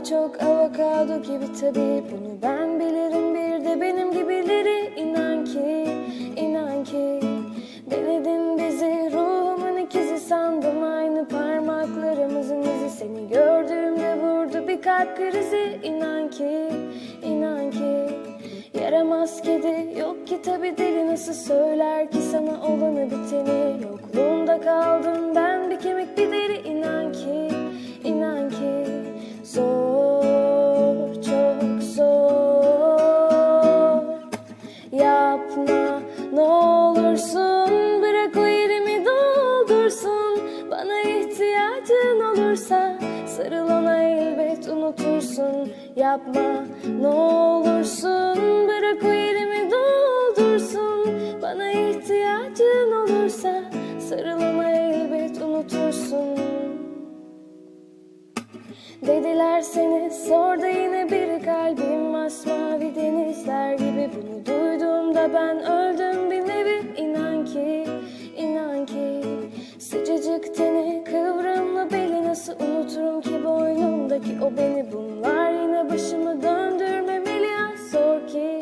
Daha çok avokado gibi. Tabii Bunu ben bilirim. Bir de benim gibileri inan ki, inan ki. Denedin bizi ruhumun ikizi sandım. Aynı parmaklarımızın izi. Seni gördüğümde vurdu bir kalp krizi. İnan ki, inan ki. Yaramaz kedi yok ki tabi deli. Nasıl söyler ki sana olanı biteni? Yokluğunda kaldım ne olursun Bırak o yerimi doldursun. Bana ihtiyacın olursa Sarıl ona elbet unutursun. Yapma ne olursun Bırak o yerimi doldursun. Bana ihtiyacın olursa Sarıl ona elbet unutursun. Dediler seni sor da yine bir kalbim. Masmavi denizler gibi Bunu duyduğumda ben öldüm Teni kıvrımlı beli nasıl unuturum ki boynumdaki o beni? Bunlar yine başımı döndürmemeli. Ah zor ki,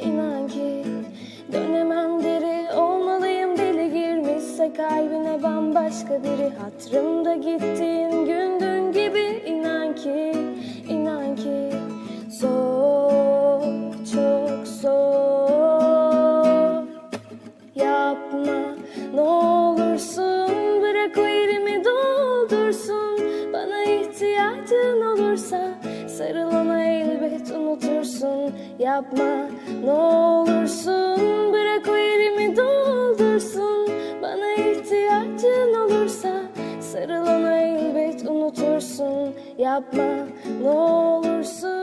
inan ki Dönemem geri olmalıyım. Deli girmişse kalbine bambaşka biri. Hatrımda gittiğin gün olursa sarıl ona elbet unutursun. Yapma ne olursun. Bırak o yerimi doldursun. Bana ihtiyacın olursa sarıl ona elbet unutursun. Yapma ne olursun